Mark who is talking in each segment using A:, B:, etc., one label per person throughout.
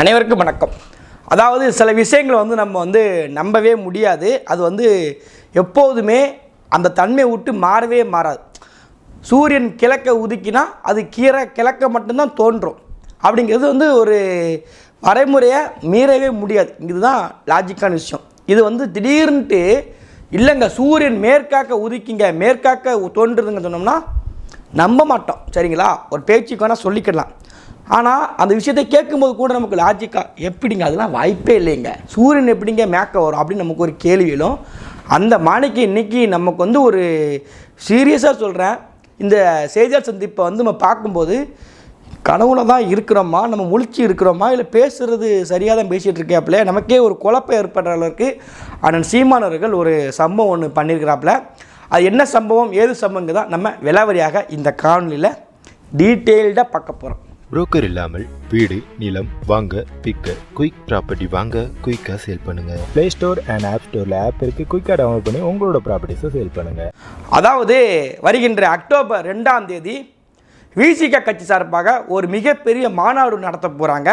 A: அனைவருக்கும் வணக்கம். அதாவது சில விஷயங்களை வந்து நம்ம வந்து நம்பவே முடியாது. அது வந்து எப்போதுமே அந்த தன்மையை விட்டு மாறவே மாறாது. சூரியன் கிழக்க உதுக்கினா அது கீரை கிழக்க மட்டும்தான் தோன்றும். அப்படிங்கிறது வந்து ஒரு வரைமுறையை மீறவே முடியாது. இதுதான் லாஜிக்கான விஷயம். இது வந்து திடீர்னுட்டு இல்லைங்க சூரியன் மேற்காக்க உதிக்கிங்க மேற்காக்க தோன்றுதுங்க சொன்னோம்னா நம்ப மாட்டோம். சரிங்களா? ஒரு பேச்சுக்கு வேணால் சொல்லிக்கலாம் ஆனால் அந்த விஷயத்தை கேட்கும்போது கூட நமக்கு லாஜிக்காக எப்படிங்க? அதெல்லாம் வாய்ப்பே இல்லைங்க. சூரியன் எப்படிங்க மேக்க வரும் அப்படின்னு நமக்கு ஒரு கேள்வியிலும் அந்த மாணிக்கு இன்னைக்கு நமக்கு வந்து ஒரு சீரியஸாக சொல்கிறேன் இந்த செய்தியாளர் சந்திப்பை வந்து நம்ம பார்க்கும்போது கனவுல தான் இருக்கிறோமா? நம்ம முழிச்சு இருக்கிறோமா? இல்லை பேசுகிறது சரியாக தான் பேசிகிட்டு இருக்காப்புல நமக்கே ஒரு குழப்பம் ஏற்படுற அளவுக்கு அண்ணன் சீமானவர்கள் ஒரு சம்பவம் ஒன்று பண்ணியிருக்கிறாப்புல அது என்ன சம்பவம்? ஏது சம்பவங்க தான் நம்ம விலாவரியாக இந்த காணொலியில் டீட்டெயில்டாக பார்க்க போகிறோம்
B: புரோக்கர் இல்லாமல் வீடு நிலம் வாங்க விற்க குயிக் ப்ராப்பர்ட்டி வாங்க குயிக்காக சேல் பண்ணுங்க.
C: ப்ளே ஸ்டோர் அண்ட் ஆப் ஸ்டோரில் ஆப் இருக்குது குயிக்காக டவுன்லோட் பண்ணி உங்களோட ப்ராப்பர்ட்டிஸை சேல் பண்ணுங்கள்
A: அதாவது வருகின்ற அக்டோபர் ரெண்டாம் தேதி விசிக கட்சி சார்பாக ஒரு மிகப்பெரிய மாநாடு நடத்த போகிறாங்க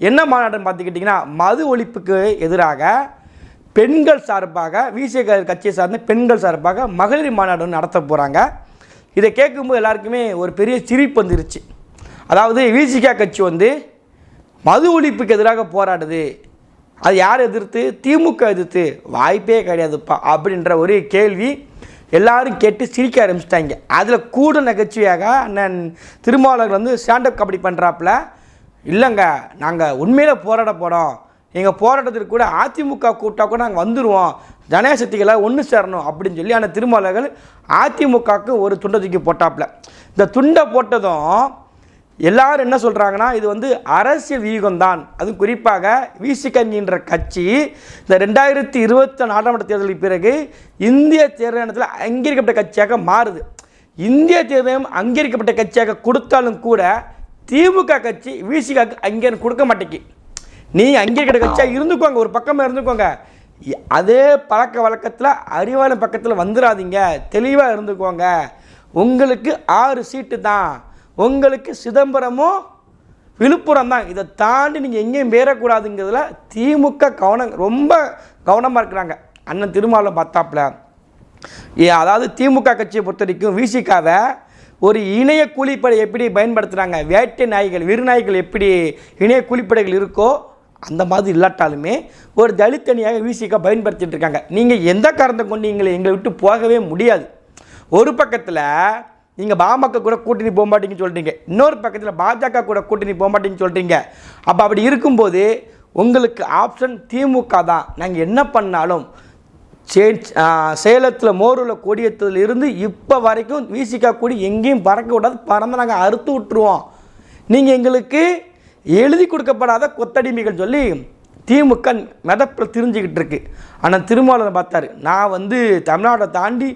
A: என்ன மாநாடுன்னு பார்த்துக்கிட்டிங்கன்னா மது ஒழிப்புக்கு எதிராக பெண்கள் சார்பாக விசிக கட்சியை சார்ந்த பெண்கள் சார்பாக மகளிர் மாநாடு நடத்த போகிறாங்க இதை கேட்கும்போது எல்லாருக்குமே ஒரு பெரிய சிரிப்பு வந்துருச்சு. அதாவது விசிகா கட்சி வந்து மது ஒழிப்புக்கு எதிராக போராடுது. அது யார் எதிர்த்து? திமுக எதிர்த்து. வாய்ப்பே கிடையாதுப்பா அப்படின்ற ஒரு கேள்வி எல்லாரும் கேட்டு சிரிக்க ஆரம்பிச்சிட்டாங்க. அதில் கூட நகைச்சுவையாக அண்ணன் திருமாவளர் வந்து ஸ்டாண்டப் கபடி பண்ணுறாப்புல இல்லைங்க நாங்கள் உண்மையில் போராட போகிறோம் எங்கள் போராட்டத்திற்கு கூட அதிமுக கூப்பிட்டா கூட நாங்கள் வந்துடுவோம் ஜனசக்திகளை ஒன்று சேரணும் அப்படின்னு சொல்லி அந்த திருமாவளர்கள் அதிமுகவுக்கு ஒரு துண்டை தூக்கி போட்டாப்புல. இந்த துண்டை போட்டதும் எல்லாரும் என்ன சொல்கிறாங்கன்னா இது வந்து அரசியல் வியூகம் தான் அதுவும் குறிப்பாக விசிகன்கின்ற கட்சி இந்த ரெண்டாயிரத்தி இருபத்தி நாடாளுமன்ற தேர்தலுக்கு பிறகு இந்திய தேர்தல் அங்கீகரிக்கப்பட்ட கட்சியாக மாறுது. இந்திய தேர்தலும் அங்கீகரிக்கப்பட்ட கட்சியாக கொடுத்தாலும் கூட திமுக கட்சி விசிகாக்கு அங்கீகாரம் கொடுக்க மாட்டேங்கி நீ அங்கீகரிக்கப்பட்ட கட்சியாக இருந்துக்கோங்க ஒரு பக்கமாக இருந்துக்கோங்க. அதே பழக்க வழக்கத்தில் அறிவாளன் பக்கத்தில் வந்துடாதீங்க தெளிவாக இருந்துக்கோங்க. உங்களுக்கு ஆறு சீட்டு தான். உங்களுக்கு சிதம்பரமும் விழுப்புரம் தான். இதை தாண்டி நீங்கள் எங்கேயும் பேரக்கூடாதுங்கிறதுல திமுக கவனம் ரொம்ப கவனமாக இருக்கிறாங்க. அண்ணன் திருமாவளம் பார்த்தாப்புல. ஏ, அதாவது திமுக கட்சியை பொறுத்த வரைக்கும் விசிகாவை ஒரு இணைய கூலிப்படை எப்படி பயன்படுத்துகிறாங்க வேட்டை நாய்கள் விருநாய்கள் எப்படி இணைய கூலிப்படைகள் இருக்கோ அந்த மாதிரி இல்லாட்டாலுமே ஒரு தலித்தனியாக விசிகா பயன்படுத்திகிட்டு இருக்காங்க. நீங்கள் எந்த காரணத்தை கொண்டு எங்களை எங்களை விட்டு போகவே முடியாது. ஒரு பக்கத்தில் நீங்கள் பாமக கூட கூட்டணி போகமாட்டிங்கன்னு சொல்கிறீங்க இன்னொரு பக்கத்தில் பாஜக கூட கூட்டணி போகமாட்டிங்கன்னு சொல்கிறீங்க அப்போ அப்படி இருக்கும்போது உங்களுக்கு ஆப்ஷன் திமுக தான். நாங்கள் என்ன பண்ணாலும் சே சேலத்தில் மோரூரில் கொடியேற்றதுல இருந்து இப்போ வரைக்கும் விசிகா கொடி எங்கேயும் பறக்க விடாது. பறந்து நாங்கள் அறுத்து விட்டுருவோம். நீங்கள் எங்களுக்கு எழுதி கொடுக்கப்படாத கொத்தடிமைகள் சொல்லி திமுக மெதப்பில் திரிஞ்சுக்கிட்டு இருக்கு. ஆனால் திருமாவளவன் பார்த்தாரு. நான் வந்து தமிழ்நாட்டை தாண்டி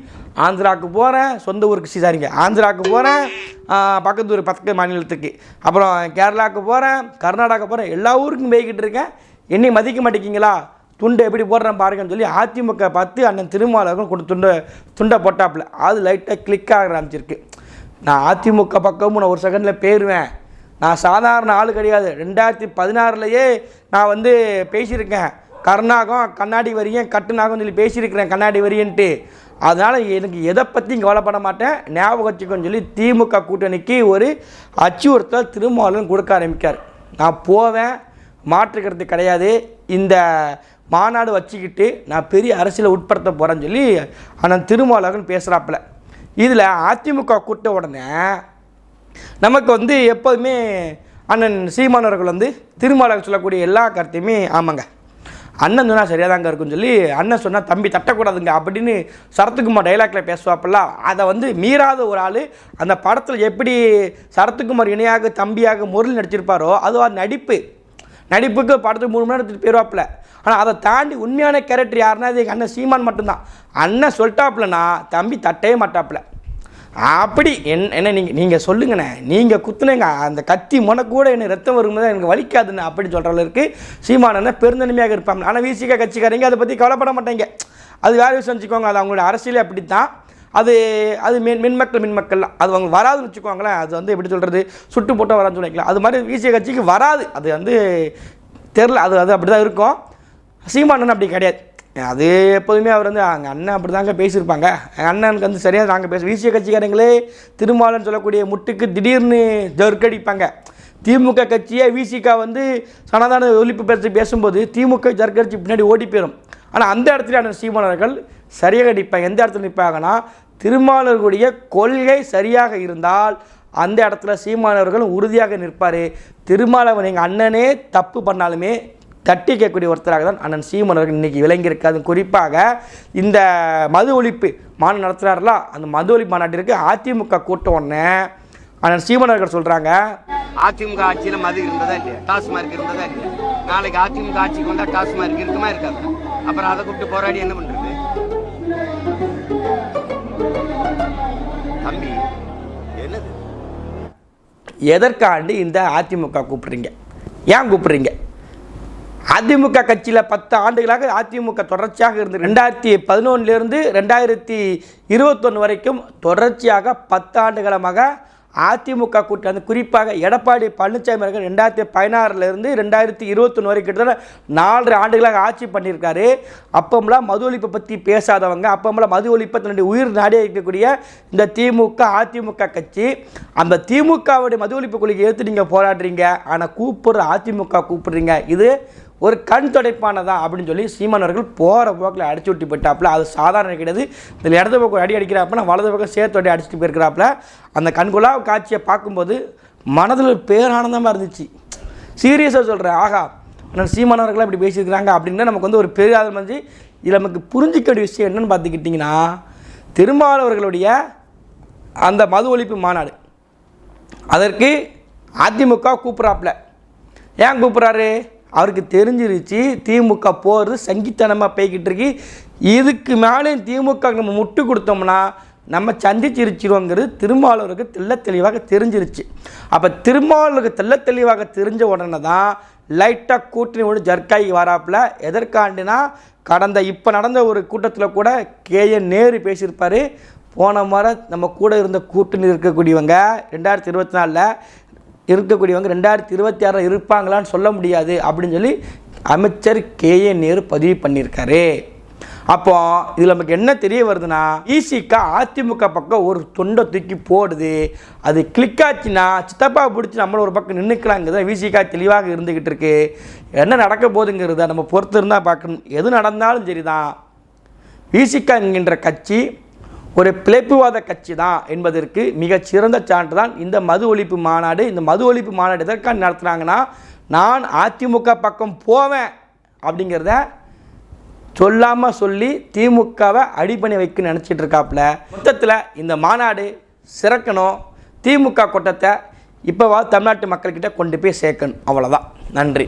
A: ஆந்திராவுக்கு போகிறேன் சொந்த ஊருக்கு சீசாரிங்க ஆந்திராவுக்கு போகிறேன் பக்கத்து ஊர் பக்க மாநிலத்துக்கு. அப்புறம் கேரளாவுக்கு போகிறேன் கர்நாடகா போகிறேன் எல்லா ஊருக்கும் போய்கிட்டு இருக்கேன். என்னையும் மதிக்க மாட்டேங்கிங்களா துண்டை எப்படி போடுறேன் பாருங்கன்னு சொல்லி அதிமுக பார்த்து அண்ணன் திருமாவளவன் கொண்டு துண்டை துண்டை போட்டாப்புல. அது லைட்டாக கிளிக் ஆக ஆரம்பிச்சிருக்கு. நான் அதிமுக பக்கமும் நான் ஒரு செகண்டில் போயிடுவேன் நான் சாதாரண ஆள் கிடையாது. ரெண்டாயிரத்தி பதினாறுலையே நான் வந்து பேசியிருக்கேன். கர்நாகம் கண்ணாடி வரியும் கட்டுநாகம் சொல்லி பேசியிருக்கிறேன் கண்ணாடி வரியன்ட்டு அதனால் எனக்கு எதை பற்றியும் கவலைப்பட மாட்டேன். ஞாபகம் வச்சுக்கோன்னு சொல்லி திமுக கூட்டணிக்கு ஒரு அச்சுறுத்தல் திருமாவளவன் கொடுக்க ஆரம்பிக்கார். நான் போவேன். மாற்றுக்கிறது கிடையாது. இந்த மாநாடு வச்சுக்கிட்டு நான் பெரிய அரசியலை உட்படுத்த போகிறேன்னு சொல்லி ஆனால் திருமாவளவன் பேசுகிறாப்புல இதில் அதிமுக கூட்ட உடனே நமக்கு வந்து எப்போதுமே அண்ணன் சீமானவர்கள் வந்து திருமாவளவன் சொல்லக்கூடிய எல்லா கருத்தையுமே ஆமாங்க. அண்ணன் சொன்னால் சரியாக தாங்க இருக்குன்னு சொல்லி அண்ணன் சொன்னால் தம்பி தட்டக்கூடாதுங்க அப்படின்னு சரத்குமார் டைலாக்ல பேசுவாப்பில்ல அதை வந்து மீறாத ஒரு ஆள் அந்த படத்தில் எப்படி சரத்குமார் இணையாக தம்பியாக முரளி நடிச்சிருப்பாரோ அது ஒரு நடிப்பு. நடிப்புக்கு படத்துக்கு மூணு மணி நேரம் எடுத்துட்டு ஆனால் அதை தாண்டி உண்மையான கேரக்டர் யாருன்னா அது எங்கள் அண்ணன் சீமான் மட்டும்தான். அண்ணன் சொல்லிட்டாப்புலனா தம்பி தட்டவே மாட்டாப்புல. அப்படி என் என்ன நீங்கள் நீங்கள் சொல்லுங்கண்ணே. நீங்கள் குத்துனேங்க. அந்த கத்தி முனக்கூட என்ன ரத்தம் வரும்போது எனக்கு வலிக்காதுன்னு அப்படி சொல்கிற அளவுக்கு சீமானனை பெருந்தன்மையாக இருப்பாங்க. ஆனால் விசிக கட்சிக்காரங்க அதை பற்றி கவலைப்பட மாட்டேங்க. அது வேறு விஷயம் வச்சுக்கோங்க. அது அவங்களோட அரசியலே அப்படி தான் அது அது மின் மின்மக்கள் மின்மக்கள் அது அவங்க வராதுன்னு வச்சுக்கோங்களேன். அது வந்து எப்படி சொல்கிறது சுட்டு போட்டால் வராதுன்னு சொல்லிக்கலாம். அது மாதிரி விசிக கட்சிக்கு வராது. அது வந்து தெரில அது அது அப்படி தான் இருக்கும் சீமானன் அப்படி கிடையாது. அது எப்போதுமே அவர் வந்து எங்கள் அண்ணன் அப்படி தாங்க பேசியிருப்பாங்க. எங்கள் அண்ணனுக்கு வந்து சரியாக நாங்கள் பேச விசிய கட்சிக்காரங்களே திருமாலன்னு சொல்லக்கூடிய முட்டுக்கு திடீர்னு ஜர்க்கடிப்பாங்க. திமுக கட்சியை விசிகா வந்து சனாதன ஒழிப்பு பற்றி பேசும்போது திமுக ஜர்க்கடிச்சு பின்னாடி ஓடி போயிடும் ஆனால் அந்த இடத்துல அண்ணன் சீமானவர்கள் சரியாக நிற்பாங்க எந்த இடத்துல நிற்பாங்கன்னா திருமாலர்களுடைய கொள்கை சரியாக இருந்தால் அந்த இடத்துல சீமானவர்கள் உறுதியாக நிற்பார். திருமாவளவன் எங்கள் அண்ணனே தப்பு பண்ணாலுமே தட்டி கேட்கக்கூடிய ஒருத்தராக தான் அண்ணன் சீமானவர்கள் இன்றைக்கி விளங்கியிருக்காது குறிப்பாக இந்த மது ஒழிப்பு மாநாடு நடத்துகிறாருல அந்த மது ஒழிப்பு மாநாட்டிற்கு அதிமுக கூட்டம் ஒன்று அண்ணன் சீமானவர்கள் சொல்கிறாங்க
D: அதிமுக ஆட்சியில மது இருந்ததா இல்லையா? டாஸ்மார்க் இருந்ததா இல்லையா? நாளைக்கு அதிமுக ஆட்சிக்கு வந்தா டாஸ்மார்க் இருக்குமா இருக்காது? அப்புறம் அதை கூப்பிட்டு போராடி என்ன பண்றது? தம்பி என்னது?
A: எதற்காண்டி இந்த அதிமுக கூப்பிடுறீங்க? ஏன் கூப்பிடுறீங்க? அதிமுக கட்சியில் பத்து ஆண்டுகளாக அதிமுக தொடர்ச்சியாக இருந்து ரெண்டாயிரத்தி பதினொன்றிலிருந்து ரெண்டாயிரத்தி இருபத்தொன்று வரைக்கும் தொடர்ச்சியாக பத்து ஆண்டுகளமாக அதிமுக கூட்டணி வந்து குறிப்பாக எடப்பாடி பழனிசாமி அவர்கள் ரெண்டாயிரத்தி பதினாறுலேருந்து ரெண்டாயிரத்தி இருபத்தொன்று வரைக்கும் கிட்டத்தட்ட நாலரை ஆண்டுகளாக ஆட்சி பண்ணியிருக்காரு. அப்போம்லாம் மது ஒழிப்பை பற்றி பேசாதவங்க அப்போம்லாம் மது ஒழிப்பை தன்னுடைய உயிர் நாடியாக இருக்கக்கூடிய இந்த திமுக அதிமுக கட்சி. அந்த திமுகவுடைய மது ஒழிப்பு கொள்கையை எடுத்து நீங்கள் போராடுறீங்க. ஆனால் கூப்பிடுற அதிமுக கூப்பிடுறீங்க. இது ஒரு கண் துடைப்பானதான் அப்படின்னு சொல்லி சீமானவர்கள் போகிற போக்கில் அடிச்சு விட்டு போயிட்டாப்புல. அது சாதாரண கிடையாது. இதில் இடது பக்கம் அடி அடிக்கிறாப்புல வலது பக்கம் சேர்த்து அடி அடிச்சுட்டு போயிருக்கிறாப்புல. அந்த கண்குலா காட்சியை பார்க்கும்போது மனதில் பேரானந்தமாக இருந்துச்சு. சீரியஸாக சொல்கிறேன் ஆகா ஆனால் சீமானவர்களாக இப்படி பேசியிருக்கிறாங்க அப்படின்னா நமக்கு வந்து ஒரு பெரிய ஆதரவு வந்து இதில் நமக்கு புரிஞ்சிக்க வேண்டிய விஷயம் என்னன்னு பார்த்துக்கிட்டிங்கன்னா திருமாவளவர்களுடைய அந்த மது ஒழிப்பு மாநாடு. அதற்கு அதிமுக கூப்பிட்றாப்புல. ஏன் கூப்பிட்றாரு? அவருக்கு தெரிஞ்சிருச்சு திமுக போகிறது சங்கித்தனமாக போய்கிட்டு இருக்கு. இதுக்கு மேலே திமுக நம்ம முட்டு கொடுத்தோம்னா நம்ம சந்திச்சிருச்சிருவோங்கிறது திருமாவளவருக்கு தெல்ல தெளிவாக தெரிஞ்சிருச்சு. அப்போ திருமாவளவருக்கு தெல்ல தெளிவாக தெரிஞ்ச உடனே தான் லைட்டாக கூட்டணியோடு ஜர்க்காகி வராப்புல. எதற்காண்டினா கடந்த இப்போ நடந்த ஒரு கூட்டத்தில் கூட கேஎன் நேரு பேசியிருப்பார். போன முறை நம்ம கூட இருந்த கூட்டணி இருக்கக்கூடியவங்க ரெண்டாயிரத்தி இருபத்தி நாலில் இருக்கக்கூடியவங்க ரெண்டாயிரத்தி இருபத்தி ஆறில் இருப்பாங்களான்னு சொல்ல முடியாது அப்படின்னு சொல்லி அமைச்சர் கேஏ நேரு பதிவு பண்ணியிருக்காரு. அப்போ இதில் நமக்கு என்ன தெரிய வருதுன்னா ஈசிக்கா அதிமுக பக்கம் ஒரு தொண்டை தூக்கி போடுது. அது கிளிக் ஆச்சுன்னா சித்தப்பா பிடிச்சி நம்மள ஒரு பக்கம் நின்றுக்கலாங்கிறத விசிகா தெளிவாக இருந்துக்கிட்டு இருக்கு. என்ன நடக்க போகுதுங்கிறத நம்ம பொறுத்து இருந்தால் பார்க்கணும். எது நடந்தாலும் சரிதான். விசிகா என்கின்ற கட்சி ஒரு பிழைப்புவாத கட்சி தான் என்பதற்கு மிகச் சிறந்த சான்று தான் இந்த மது ஒழிப்பு மாநாடு. இந்த மது ஒழிப்பு மாநாடு எதற்காக நடத்துகிறாங்கன்னா நான் அதிமுக பக்கம் போவேன் அப்படிங்கிறத சொல்லாமல் சொல்லி திமுகவை அடிப்பணி வைக்க நினச்சிட்டு இருக்காப்புல. மொத்தத்தில் இந்த மாநாடு சிறக்கணும். திமுக கூட்டத்தை இப்போவா தமிழ்நாட்டு மக்கள்கிட்ட கொண்டு போய் சேர்க்கணும். அவ்வளோதான் நன்றி.